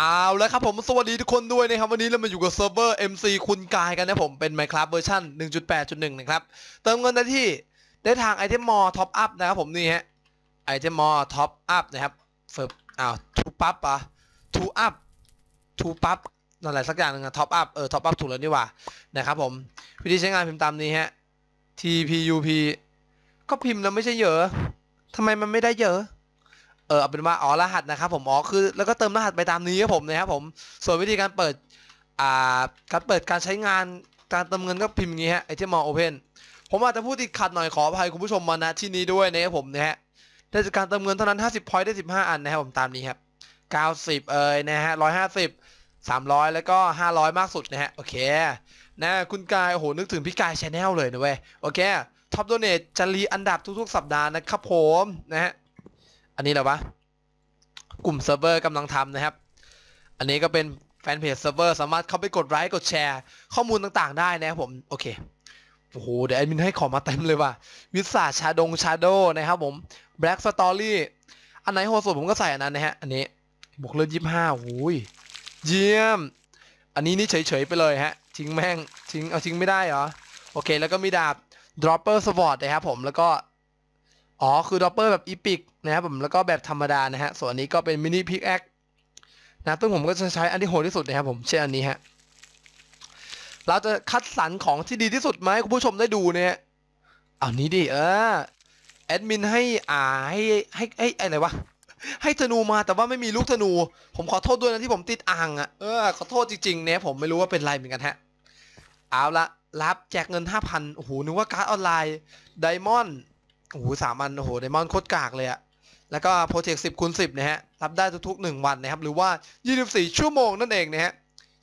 เอาแล้วครับผมสวัสดีทุกคนด้วยนะครับ วันนี้เรามาอยู่กับเซิร์ฟเวอร์ MC คุณกายกันนะผมเป็น Minecraft เวอร์ชัน1.8.1 นะครับ เติมเงินได้ที่ได้ทางไอเทมมอท็อปอัพนะครับผมนี่ฮะไอเทมมอท็อปอัพนะครับเฟิร์อ้าวทูปั๊บปะทูอัพทูปั๊บอะไรสักอย่างหนึงอะท็อปอัพเออท็อปอัพถูกแล้วนี่หว่านะครับผมวิธีใช้งานพิมพ์ตามนี้ฮะ TPUP ก็พิมพ์แล้วไม่ใช่เยอะทำไมมันไม่ได้เยอะ เออเอาเป็นว่าอ๋อรหัสนะครับผมอ๋อคือแล้วก็เติมรหัสไปตามนี้ครับผมนะครับผมส่วนวิธีการเปิดอ่าการเปิดการใช้งานการเติมเงินก็พิมพ์งี้ฮะไอเทมมอโอเพนผมอาจจะพูดติดขัดหน่อยขออภัยคุณผู้ชมมาณที่นี้ด้วยนะครับผมนะฮะได้จากการเติมเงินเท่านั้น 50พอยต์ได้ 15 อันนะครับผมตามนี้ครับ90 เอ่ยนะฮะ150 300 แล้วก็ 500 มากสุดนะฮะ โอเค นะคุณกายโอ้โห นึกถึงพี่กายชาแนลเลยนะเว้ย โอเค ท็อปโดเนทจะรีอันดับทุกๆ สัปดาห์นะครับผม นะฮะ อันนี้เหรอวะ กลุ่มเซิร์ฟเวอร์กำลังทำนะครับ อันนี้ก็เป็นแฟนเพจเซิร์ฟเวอร์สามารถเข้าไปกดไลค์กดแชร์ ข้อมูลต่างๆ ได้นะครับผมโอเคโอ้โหเดี๋ยวแอดมินให้ของมาเต็มเลยว่ะวิสาชาดงชาโดนะครับผม Black Story อันไหนโหดสุดผมก็ใส่อันนั้นนะฮะ อันนี้บวกเลือดยี่ห้าโอ้ยเยี่ยม อันนี้นี่เฉยๆไปเลยฮะ ทิ้งแม่งทิ้งเอาทิ้งไม่ได้เหรอ โอเค แล้วก็มีดาบ Dropper Sword นะครับผมแล้วก็ อ๋อ คือดอปเปอร์แบบอีพิกนะครับผมแล้วก็แบบธรรมดานะฮะ ส่วนอันนี้ก็เป็นมินิพิกแอคนะซึ่งผมก็จะใช้อันที่โหดที่สุดนะครับผมเช่นอันนี้ฮะ เราจะคัดสรรของที่ดีที่สุดมาให้คุณผู้ชมได้ดูเนี่ยเอานี้ดิเออแอดมินให้อ่าให้ให้ให้อะไรวะให้ธนูมาแต่ว่าไม่มีลูกธนู ผมขอโทษด้วยนะที่ผมติดอ่างอะ่ะเออขอโทษจริงๆเนี่ยผมไม่รู้ว่าเป็นไรเหมือนกันฮะเอาละรับแจกเงิน 5,000โอ้โหนึกว่าการ์ดออนไลน์ไดมอนด์ โอ้โหสามอันโอ้โหไดมอนด์โคตรกากเลยอะแล้วก็โปรเจกต์สิบคูณสิบนะฮะ รับได้ทุกๆ1วันนะครับ หรือว่า 24 ชั่วโมงนั่นเองนะฮะ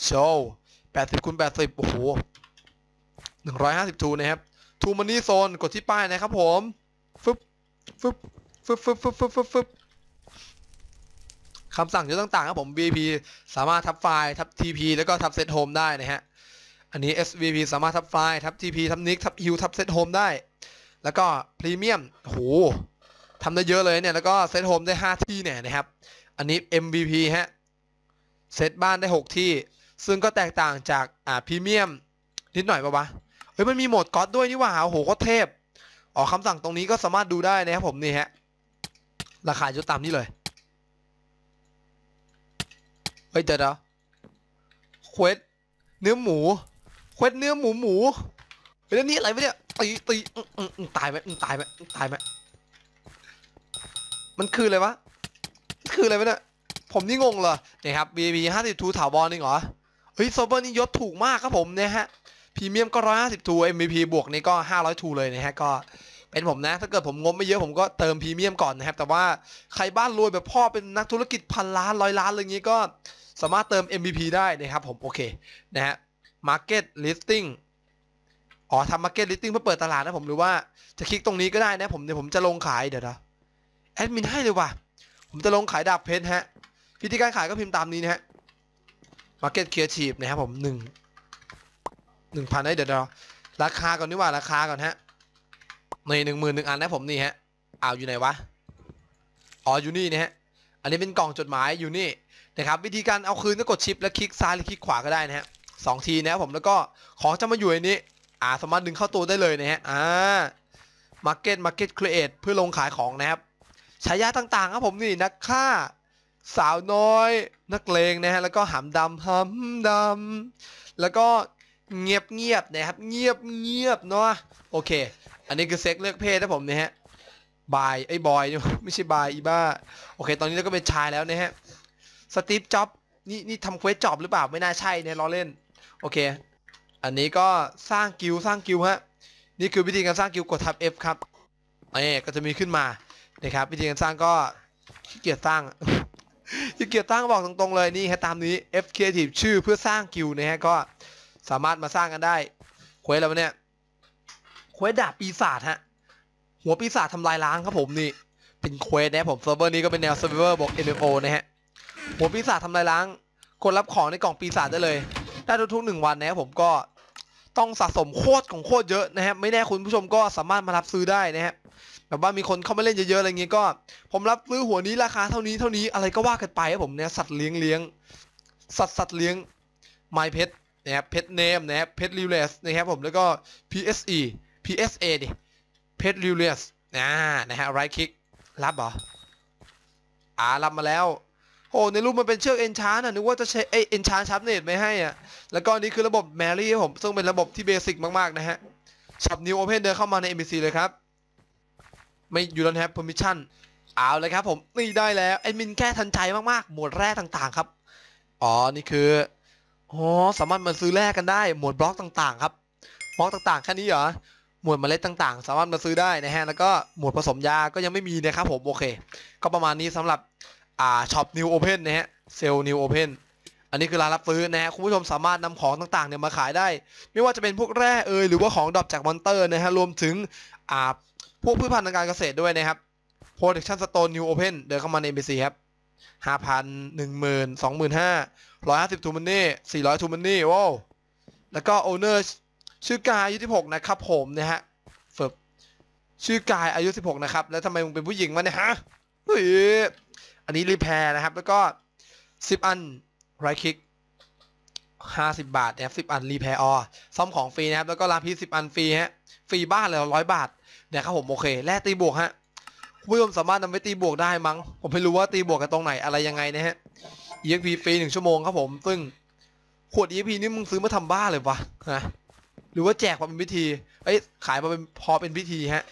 โชว์80คูณ80 โอ้โห 150 ทูนะครับ ทูมันนี่โซนกดที่ป้ายนะครับผมฟึบฟึบฟึบฟึบฟึบฟึบฟึบฟึบคำสั่งเยอะต่างๆครับผม VP สามารถทับไฟล์ทับ TP แล้วก็ทับเซตโฮมได้นะฮะ อันนี้ SVP สามารถทับไฟล์ทับ TP ทับ Nick ทับ Hill ทับเซตโฮมได้ แล้วก็พรีเมียมโหทำได้เยอะเลยเนี่ย แล้วก็เซตโฮมได้ 5 ที่เนี่ยนะครับ อันนี้ MVP ฮะ เซตบ้านได้ 6 ที่ ซึ่งก็แตกต่างจากอ่าพรีเมียมนิดหน่อยปะวะ เฮ้ย มันมีโหมดก๊อตด้วยนี่หว่าโอ้โหก็เทพอ๋อคำสั่งตรงนี้ก็สามารถดูได้นะครับผมนี่ฮะ ราคาจะตามนี้เลย เฮ้ยเดี๋ยวเควสเนื้อหมู เควสเนื้อหมูหมูเฮ้ยแล้วนี่อะไรวะเนี่ย ตีตีอืมอืมอืมตายไหมอืมตายไหมอืมตายไหมมันคืออะไรวะ คืออะไรวะเนี่ย ผมนี่งงเลยนะครับ BB 50ทูถาวรนี่เหรอ เฮ้ยโซเบอร์นี่ยศถูกมากครับผมเนี่ยฮะพรีเมียมก็150ทู MVP บวกนี่ก็500ทูเลยนะฮะก็เป็นผมนะ ถ้าเกิดผมงบไม่เยอะผมก็เติมพรีเมียมก่อนนะครับ แต่ว่าใครบ้านรวยแบบพ่อเป็นนักธุรกิจพันล้านร้อยล้านอะไรอย่างงี้ก็สามารถเติม MVP ได้นะครับผมโอเคนะฮะ Market Listing อ๋อทำ Market Listing เพื่อเปิดตลาดนะผมหรือว่าจะคลิกตรงนี้ก็ได้นะผมเดี๋ยวผมจะลงขายเดี๋ยวนะแอดมินให้เลยว่ะ ผมจะลงขายดาบเพชรฮะวิธีการขายก็พิมพ์ตามนี้นะฮะ Market Creative นะครับผมหนึ่งหนึ่งพันได้เดี๋ยวนะราคาก่อนดีกว่าราคาก่อนฮะในหนึ่งหมื่นหนึ่งอันนะผมนี่ฮะอ้าวอยู่ไหนวะอ๋ออยู่นี่นะฮะอันนี้เป็นกล่องจดหมายอยู่นี่นะครับวิธีการเอาคืนก็กดชิปแล้วคลิกซ้ายหรือคลิกขวาก็ได้นะฮะสองทีนะครับผมแล้วก็ของจะมาอยู่ในนี้ อ่าสามารถดึงเข้าตัวได้เลยนะฮะอ่า Market Market Create เพื่อลงขายของนะครับฉายาต่างๆครับผมนี่นักฆ่า สาวน้อย นักเลงนะฮะแล้วก็หำดำหำดำแล้วก็เงียบเงียบนะครับ เงียบเงียบเนาะโอเค อันนี้คือเซ็กเลือกเพศนะผมเนี่ยฮะบายไอ้บอยไม่ใช่บายอีบ้า โอเค ตอนนี้เราก็เป็นชายแล้วนะฮะสตีฟจ็อบนี่นี่ทำเควสจ็อบหรือเปล่าไม่น่าใช่เนี่ยล้อเล่น โอเค อันนี้ก็สร้างกิลสร้างกิลฮะนี่คือวิธีการสร้างกิลกดทับ F ครับนี่ก็จะมีขึ้นมานะครับวิธีการสร้างก็ขี้เกียจสร้างขี้เกียจสร้างบอกตรงๆเลยนี่ฮะตามนี้ F Creative ชื่อเพื่อสร้างกิลนะฮะก็สามารถมาสร้างกันได้เควสแล้วเนี่ยเควสดาบปีศาจฮะหัวปีศาจทำลายล้างครับผมนี่เป็นเควสนะผมเซิร์ฟเวอร์นี้ก็เป็นแนวเซิร์ฟเวอร์บอก MMO นะฮะหัวปีศาจทำลายล้างกดรับของในกล่องปีศาจได้เลยได้ทุกๆหนึ่งวันนะครับผมก็ ต้องสะสมโคตรของโคตรเยอะนะฮะไม่แน่คุณผู้ชมก็สามารถมารับซื้อได้นะฮะแบบว่ามีคนเข้ามาเล่นเยอะๆอะไรเงี้ยก็ ผมรับซื้อหัวนี้ราคาเท่านี้เท่านี้อะไรก็ว่ากันไปครับผมเนี่ยสัตว์เลี้ยงเลี้ยงสัตว์สัตว์เลี้ยง My Pet นะครับ Pet Name นะครับ Pet r e l a s นะครับผมแล้วก็ PSE PSA ดิ Pet r e l a s นะนะฮะ Right Click รับเหรออ่ารับมาแล้ว อ้ในรูปมันเป็นเชือกเอนชานอะนึกว่าจะใช้เอเอนชานชับเนตไม่ให้อะแล้วก็อันนี้คือระบบแมรี่ผมซึ่งเป็นระบบที่เบสิกมากๆนะฮะช็อปนิวโอเพนเดินเข้ามาใน NPC เลยครับ ไม่อยู่ดอนแฮป permission เอาเลยครับผมนี่ได้แล้วแอดมินแก้ทันใจมากๆ หมวดแร่ต่างๆครับ อ๋อ นี่คืออ๋อสามารถมาซื้อแร่กันได้ หมวดบล็อกต่างๆ ครับบล็อกต่างๆแค่นี้เหรอหมวดเมล็ดต่างๆ สามารถมาซื้อได้นะฮะแล้วก็หมวดผสมยาก็ยังไม่มีนะครับผมโอเค ก็ประมาณนี้สำหรับ อ่าช็อปนิวโอเพนนะฮะเซลนิวโอเพนอันนี้คือร้านรับซื้อนะฮะคุณผู้ชมสามารถนำของต่างๆเนี่ยมาขายได้ ไม่ว่าจะเป็นพวกแร่เอยหรือว่าของดรอปจากมอนเตอร์นะฮะรวมถึงอ่าพวกพืชพันธุ์ทางการเกษตรด้วยนะครับ Protection Stone New Open เดินเข้ามาใน NPC ครับห้าพันหนึ่งหมื่นสองหมื่นห้าร้อยห้าสิบทูมันนี่สี่ร้อยทูมันนี่ว้าวแล้วก็ Owner ชื่อกายอายุสิบหกนะครับผมนะฮะเฟิบชื่อกายอายุสิบหกนะครับ แล้วทำไมมึงเป็นผู้หญิงวะเนี่ยฮะเฮ้ย อันนี้รีแพร์นะครับ แล้วก็สิบอันไรคิกห้าสิบบาทนะครับสิบอันรีแพร์ออซ่อมของฟรีนะครับ แล้วก็ลาพีสิบอันฟรีฮะ ฟรีบ้านเลยร้อยบาทนะครับผมโอเค แลกตีบวกฮะคุณผู้ชมสามารถนำไปตีบวกได้มั้ง ผมไม่รู้ว่าตีบวกกันตรงไหนอะไรยังไงนะฮะ EXP ฟรีหนึ่งชั่วโมงครับผม ซึ่งขวด EXP นี่มึงซื้อมาทำบ้าเลยวะฮะหรือว่าแจกมาเป็นพิธี เอ้ยขายมาเป็นพอเป็นพิธีฮะ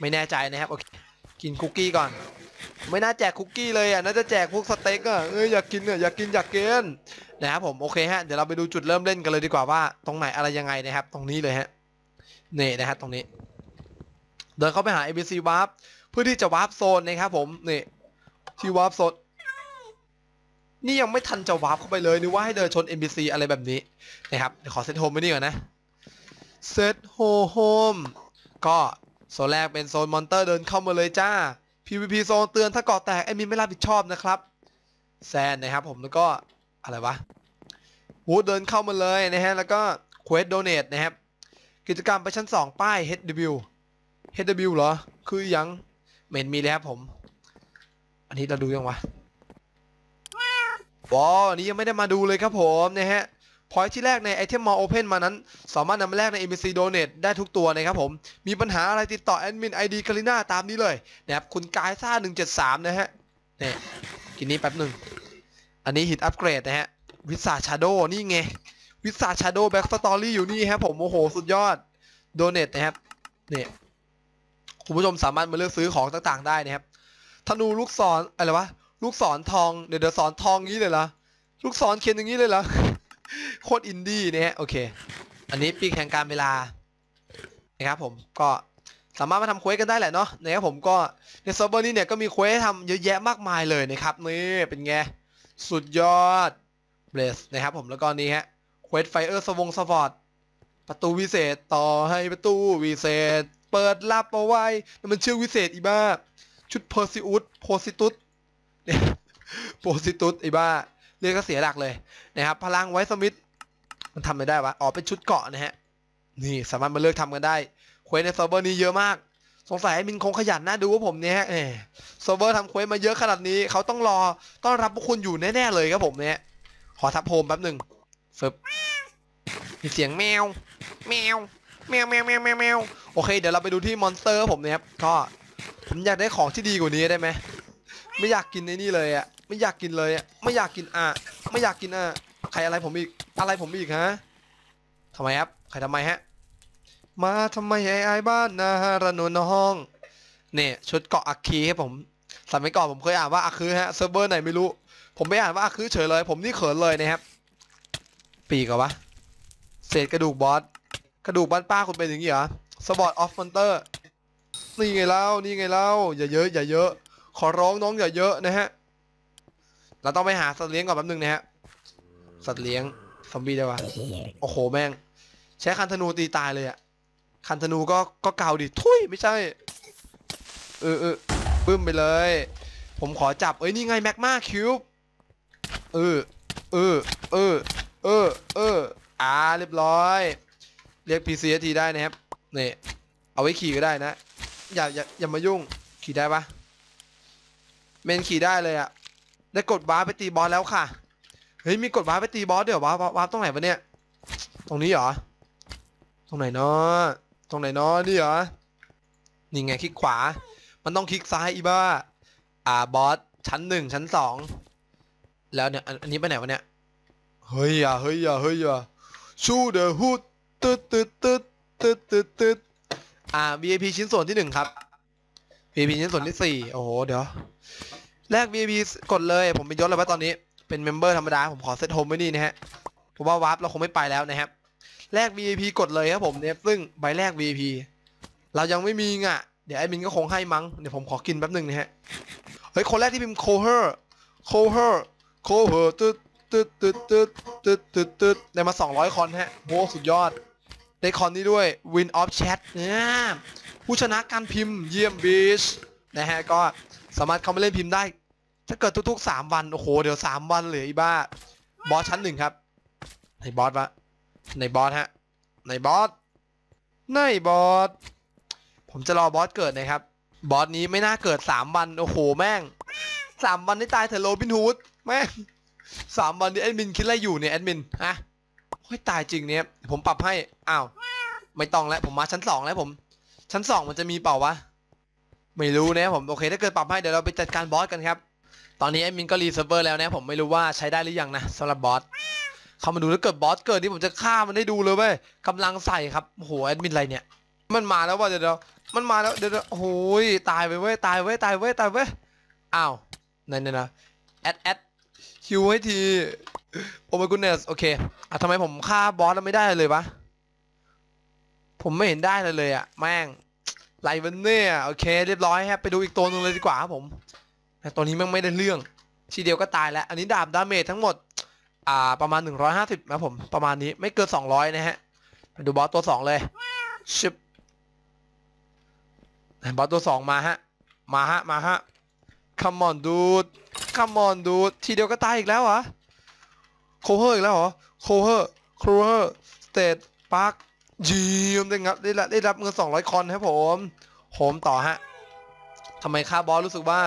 ไม่แน่ใจนะครับโอเค กินคุกกี้ก่อน ไม่น่าแจกคุกกี้เลยอะน่าจะแจกพวกสเต็กอะเอ้ยอยากกินอะอยากกินอยากกินนะครับผมโอเคฮะเดี๋ยวเราไปดูจุดเริ่มเล่นกันเลยดีกว่าว่า ตรงไหนอะไรยังไงนะครับ ตรงนี้เลยฮะนี่นะครับตรงนี้ เดินเข้าไปหา ABC Warp เพื่อที่จะวาร์ปโซนนะครับผมนี่ที่วาร์ปโซนนี่ยังไม่ทันจะวาร์ปเข้าไปเลยนึกว่าให้เดินชน NPC อะไรแบบนี้นะครับเดี๋ยวขอเซตโฮมไว้นี่ก่อนนะเซตโฮมก็ โซนแรกเป็นโซนมอนเตอร์เดินเข้ามาเลยจ้า PVP โซนเตือนถ้าเกาะแตกไอมินไม่รับผิดชอบนะครับ แซนนะครับผมแล้วก็อะไรวะวูดเดินเข้ามาเลยนะฮะแล้วก็ Quest Donate นะครับ กิจกรรมไปชั้น 2 ป้าย HW HW เหรอ คือยังเหม็นมีแล้วครับผม อันนี้เราดูยังวะว้าวอันนี้ยังไม่ได้มาดูเลยครับผมนะฮะ พอยที่แรกใน Item Mall Open มานั้น สามารถนำมาแลกใน MBC Donate ได้ทุกตัวนะครับผม มีปัญหาอะไรติดต่อแอดมิน ID คาริน่าตามนี้เลยนะครับคุณกายซ่า173 นะฮะเนี่ยกินนี้แป๊บหนึ่ง อันนี้หินอัปเกรดนะฮะ วิสาชาโดนี่ไง วิสาชาโดแบ็กสตอรี่อยู่นี่ครับผมโอ้โห สุดยอด Donate นะครับเนี่ยคุณผู้ชมสามารถมาเลือกซื้อของต่างๆได้นะครับธนูลูกศรอะไรวะลูกศรทองเดี๋ยวเดี๋ยวสอนทองงี้เลยเหรอลูกศรเขียนอย่างนี้เลยเหรอ โคตรอินดี้เนี่ยโอเค อันนี้ปีแข่งการเวลานะครับผมก็สามารถมาทำเควสกันได้แหละเนาะนะครับผมก็ในเซิร์ฟเวอร์นี้เนี่ยก็มีเควสทำเยอะแยะมากมายเลยนะครับนี่เป็นไงสุดยอดเบสนะครับผมแล้วก็นี้ฮะเควสไฟเออร์สวงสปอร์ตประตูวิเศษต่อให้ประตูวิเศษ เปิดลับเอาไว้นั่นมันชื่อวิเศษอีบ้า ชุดเพอร์ซิอุสโพซิตุสเนี่ยโพซิตุสอีบ้า เรียกก็เสียหลักเลยนะครับพลังไวสมิธมันทำไม่ได้วะอ๋อเป็นชุดเกาะนะฮะนี่สามารถมาเลือกทำกันได้เควสในเซิร์ฟเวอร์นี้เยอะมากสงสัยมินคงขยันน่าดูว่าผมเนี่ยฮะเซิร์ฟเวอร์ทำเควสมาเยอะขนาดนี้เขาต้องรอต้อนรับพวกคุณอยู่แน่ๆเลยครับผมเนี่ยขอทับโฮมแป๊บหนึ่งฟึบมีเสียงแมว แมว แมวแมวแมวแมวแมวโอเค เดี๋ยวเราไปดูที่มอนสเตอร์ผมนะครับก็ผมอยากได้ของที่ดีกว่านี้ได้ไหมไม่อยากกินในนี่เลยอะ ไม่อยากกินเลยอะไม่อยากกินอะไม่อยากกินอะใครอะไรผมอีกอะไรผมอีกฮะทำไมครับใครทำไมฮะ มาทำไมไอ้ไอ้บ้านนาระนนห้องเนี่ยชุดเกาะอัคคีครับผมสมัยก่อนผมเคยอ่านว่าอัคคือฮะเซิร์ฟเวอร์ไหนไม่รู้ ผมไม่อ่านว่าอัคคือเฉยเลย ผมนี่เขินเลยนะครับ ปีกเหรอวะเศษกระดูกบอสกระดูกบ้านป้าคุณเป็นอย่างนี้เหรอสปอร์ตออฟมอนเตอร์นี่ไงเล่านี่ไงเล่าอย่าเยอะอย่าเยอะ ขอร้องน้องอย่าเยอะนะฮะ เราต้องไปหาสัตว์เลี้ยงก่อนแป๊บนึงนะฮะ สัตว์เลี้ยงซอมบี้ได้ปะโอ้โหแม่ง ใช้คันธนูตีตายเลยอะคันธนูก็ก็เก่าดิ ทุยไม่ใช่ เออเออบึ้มไปเลย ผมขอจับ เอ้ยนี่ไงแม็กมาคิวบเออ เออ เออ เออ เออ อ่าเรียบร้อย เรียก PCST ได้นะครับนี่เอาไว้ขี่ก็ได้นะ อย่าอย่าอย่ามายุ่ง ขี่ได้ปะเมนขี่ได้เลยอะ ได้กดบาร์ไปตีบอสแล้วค่ะ เฮ้ยมีกดวาร์ปไปตีบอสเดี๋ยววาร์ปวาร์ปวาตรงไหนวะเนี่ย ตรงนี้เหรอ ตรงไหนเนาะตรงไหนเนาะนี่เหรอ นี่ไงคลิกขวา มันต้องคลิกซ้ายอีบ้า อ่าบอสชั้นหนึ่งชั้นสอง แล้วเนี่ยอันอันนี้ไปไหนวะเนี่ย เฮ้ยอะเฮ้ยอะเฮ้ยอะชูเดอะฮูดตึ๊ดตึ๊ดตึ๊ดตึ๊ดตึ๊ดตึ๊ดอ่า VIP ชิ้นส่วนที่หนึ่งครับ VIP ชิ้นส่วนที่สี่โอ้โหเดี๋ยว แลก VIP กดเลยผมเป็นยศแล้วว่าตอนนี้เป็นเมมเบอร์ธรรมดา ผมขอเซตโฮมไว้นี่นะฮะเพราะว่าวาร์ปเราคงไม่ไปแล้วนะครับแลก VIP กดเลยครับผมเนี่ยซึ่งใบแรก VIP เรายังไม่มีอะเดี๋ยวแอดมินก็คงให้มั้งเดี๋ยวผมขอกินแป๊บหนึ่งนะฮะเฮ้ยคนแรกที่พิมพ์โคเฮอร์โคเฮอร์โคเฮอร์ตึ๊ดตึ๊ดตึ๊ดตึ๊ดตึ๊ดตึ๊ดตึ๊ดได้มา200คอนฮะโหสุดยอดได้คอนนี้ด้วย Win of Chat เนี่ยผู้ชนะการพิมพ์เยี่ยมบีชนะฮะก็สามารถเข้ามาเล่นพิมพ์ได้ ถ้าเกิดทุกๆ3วันโอ้โหเดี๋ยว3วันเหลืออีบ้า บอสชั้นหนึ่งครับ ในบอสวะในบอสฮะ ในบอสในบอสผมจะรอบอสเกิดนะครับ บอสนี้ไม่น่าเกิด3วันโอ้โหแม่ง3วันนี่ตายเถอะโรบินฮูดแม่ง3วันนี้แอดมินคิดอะไรอยู่เนี่ยแอดมินฮะโอ้ยตายจริงเนี่ยผมปรับให้อ้าวไม่ต้องแล้วผมมาชั้น2แล้วผม ชั้น2มันจะมีเปล่าวะไม่รู้นะผมโอเคถ้าเกิดปรับให้เดี๋ยวเราไปจัดการบอสกันครับ ตอนนี้แอดมินก็รีเซิร์ฟเวอร์แล้วนะผมไม่รู้ว่าใช้ได้หรือยังนะสำหรับบอสเข้ามาดูแล้วเกิดบอสเกิดนี่ผมจะฆ่ามันได้ดูเลยเว้ยกำลังใส่ครับโหแอดมินอะไรเนี่ย มันมาแล้วว่ะเดี๋ยวเดี๋ยวมันมาแล้วเดี๋ยวเดี๋ยวโอ้ยตายไปเว้ยตายเว้ยตายเว้ยตายเว้ยอ้าวนั่นๆนะแอดแอดคิวให้ทีโอ้ my goodness โอเคอะทำไมผมฆ่าบอสแล้วไม่ได้เลยวะผมไม่เห็นได้เลยเลยอะแม่งไรวันเนี่ยโอเค เรียบร้อยครับไปดูอีกตัวหนึงเลยดีกว่าครับผม แต่ตัวนี้แม่งไม่ได้เรื่อง ทีเดียวก็ตายแล้ว อันนี้ดาบดาเมจทั้งหมด อ่า ประมาณ 150นะผม ประมาณนี้ไม่เกิน 200 นะฮะไปดูบอสตัว 2 เลยชิบบอสตัว 2 มาฮะ มาฮะ มาฮะ come on dude come on dude ทีเดียวก็ตายอีกแล้วเหรอโคเฮอร์อีกแล้วเหรอโคเฮอร์โคเฮอร์สเตทปาร์คจีมได้รับได้รับได้รับเงิน200 คอนครับผม โหมต่อฮะทำไมค่าบอสรู้สึกว่า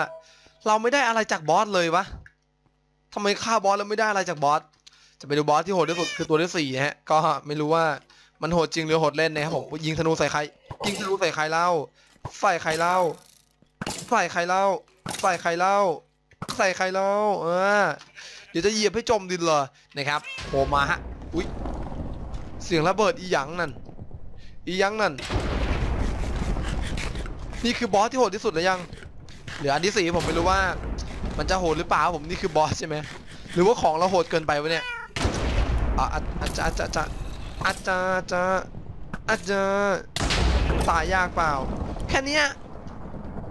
เราไม่ได้อะไรจากบอสเลยวะทำไมฆ่าบอสแล้วไม่ได้อะไรจากบอส จะไปดูบอสที่โหดที่สุดคือตัวที่สี่ฮะ ก็ไม่รู้ว่ามันโหดจริงหรือโหดเล่นนะครับผม ยิงธนูใส่ใคร ยิงธนูใส่ใครเล่า ใส่ใครเล่า ใส่ใครเล่า ใส่ใครเล่า ใส่ใครเล่า เออ เดี๋ยวจะเหยียบให้จมดินเลยนะครับโผล่มาฮะ อุ้ย เสียงระเบิดอีหยังนั่น อีหยังนั่น นี่คือบอสที่โหดที่สุดหรือยัง หรืออันที่สี่ผมไม่รู้ว่า มันจะโหดหรือเปล่าผมนี่คือบอสใช่ไหมหรือว่าของเราโหดเกินไปวะเนี่ยอะอาอาจจะอาจจะอาจจะอาจจะอาจาจจะตายยากเปล่า แค่นี้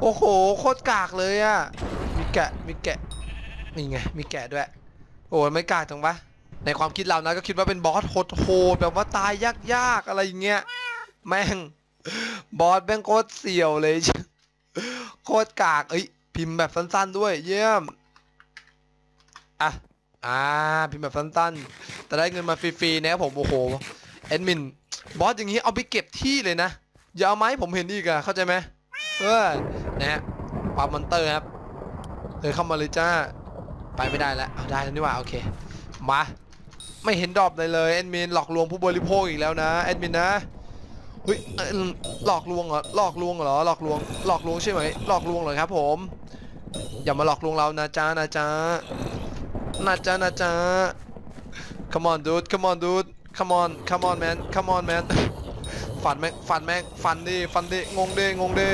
โอ้โหโคตรกากเลยอะมีแกะมีแกะนี่ไงมีแกะด้วย โอ้ไม่กากจังวะในความคิดเรานะก็คิดว่าเป็นบอสโหดโหดแบบว่าตายยากๆอะไรอย่างเงี้ยแม่งบอสแม่งโคตรเสี่ยวเลย โคตรกาก เอ้ย พิมพ์แบบสั้นๆด้วย เยี่ยม อะ อ่า พิมพ์แบบสั้นๆ แต่ได้เงินมาฟรีๆนะครับผม โอ้โห แอดมิน บอสอย่างงี้เอาไปเก็บที่เลยนะ อย่าเอามาให้ผมเห็นอีกอะเข้าใจไหมเออนะฮะปาล์มอนเตอร์ครับเดินเข้ามาเลยจ้า ไปไม่ได้แล้วเอาได้แล้วนี่ว่า โอเค มา ไม่เห็นดรอปเลยเลยแอดมินหลอกลวงผู้บริโภคอีกแล้วนะแอดมินนะ เฮ้ยหลอกลวงเหรอหลอกลวงเหรอหลอกลวงหลอกลวงใช่ไหมหลอกลวงเหรอครับ ผม อย่ามาหลอกลวงเรานะจ้านะจ้านะจ้านะจ้า come on dude come on dude come on come on man come on man ฟันแม่งฟันแม่งฟันดิฟันดิงงเด้งงเด้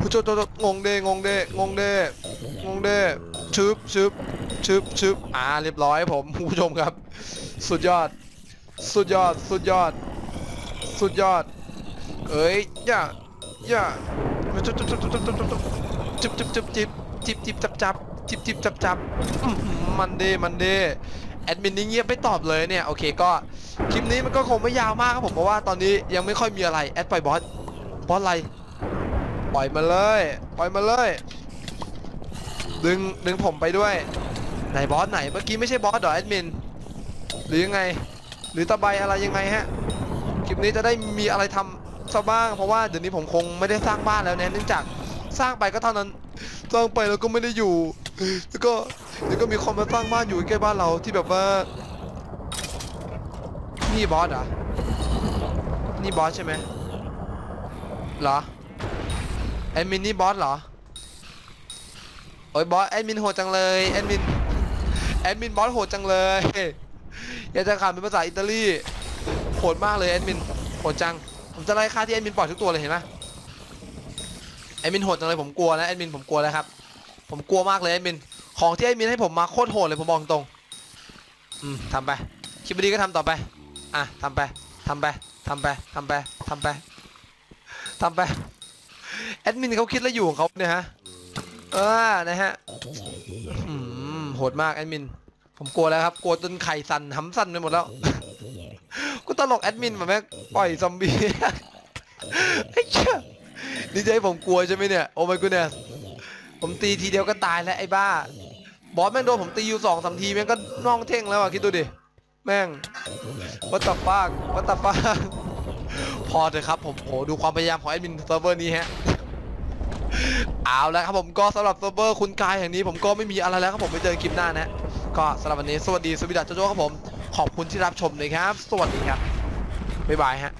ผู้โจโจงงเด้งงเด้งงเด้งงเด้ชึบชึบชึบชึบอ่าเรียบร้อยผมผู้ชมครับ สุดยอด สุดยอด สุดยอด สุดยอด เอ้ย อย่า อย่าจุ๊บจุ๊บจุ๊บจุ๊บจุ๊บจุ๊บจุ๊บจุ๊บจุ๊บจิบจิบจิบจับจับจิบจิบจับจับมันเดมันเดแอดมินนี่เงียบไม่ตอบเลยเนี่ย โอเคก็คลิปนี้มันก็คงไม่ยาวมากครับผมเพราะว่าตอนนี้ยังไม่ค่อยมีอะไร แอดปล่อยบอส บอสอะไร ปล่อยมาเลย ปล่อยมาเลย ดึง ดึงผมไปด้วย ไหนบอสไหน เมื่อกี้ไม่ใช่บอสเหรอแอดมิน หรือยังไง หรือตะไบอะไรยังไงฮะ คลิปนี้จะได้มีอะไรทำซะบ้าง เพราะว่าเดี๋ยวนี้ผมคงไม่ได้สร้างบ้านแล้วเนี่ยเนื่องจากสร้างไปก็เท่านั้นสร้างไปแล้วก็ไม่ได้อยู่ แล้วก็แล้วก็มีคนมาสร้างบ้านอยู่ใกล้บ้านเราที่แบบว่า นี่บอสเหรอนี่บอสใช่ไหมเหรอแอดมินนี่บอสเหรอโอ้ยบอสแอดมินโหดจังเลยแอดมินแอดมินบอสโหดจังเลยอยากจะขานเป็นภาษาอิตาลี โหดมากเลยแอดมินโหดจัง ผมจะไล่ฆ่าที่แอดมินปล่อยทุกตัวเลยเห็นไหมแอดมินโหดจังเลยผมกลัวนะแอดมินผมกลัวแล้วครับ ผมกลัวมากเลยแอดมิน ของที่แอดมินให้ผมมาโคตรโหดเลยผมบอกตรงอืมทำไปคลิปดีก็ทำต่อไป อะทำไปทำไปทำไปทำไปทำไปทำไปแอดมินเขาคิดแล้วอยู่ของเขาเนี่ยฮะเออนะฮะอืมโหดมากแอดมิน ผมกลัวแล้วครับ กลัวจนไข่สั่นหำสั่นไปหมดแล้ว กูตลกแอดมินมาแม่งปล่อยซอมบี้ไอ้เชี่ยนี่จะให้ผมกลัวใช่ไหมเนี่ย โอ้ my goodness ผมตีทีเดียวก็ตายแล้วไอ้บ้า บอสแม่งโดนผมตีอยู่สองสามทีแม่งก็น่องเท่งแล้วอะคิดดูดิ แม่งวัตตาฟากวัตตาฟากพอเถอะครับผมโหดูความพยายามของแอดมินเซิร์ฟเวอร์นี้ฮะเอาแล้วครับผมก็สำหรับเซิร์ฟเวอร์คุณกายแห่งนี้ผมก็ไม่มีอะไรแล้วครับผมไปเจอคลิปหน้านะ ก็สำหรับวันนี้สวัสดีสวัสดีโจโจ้ครับผม ขอบคุณที่รับชมเลยครับ สวัสดีครับ บ๊ายบายฮะ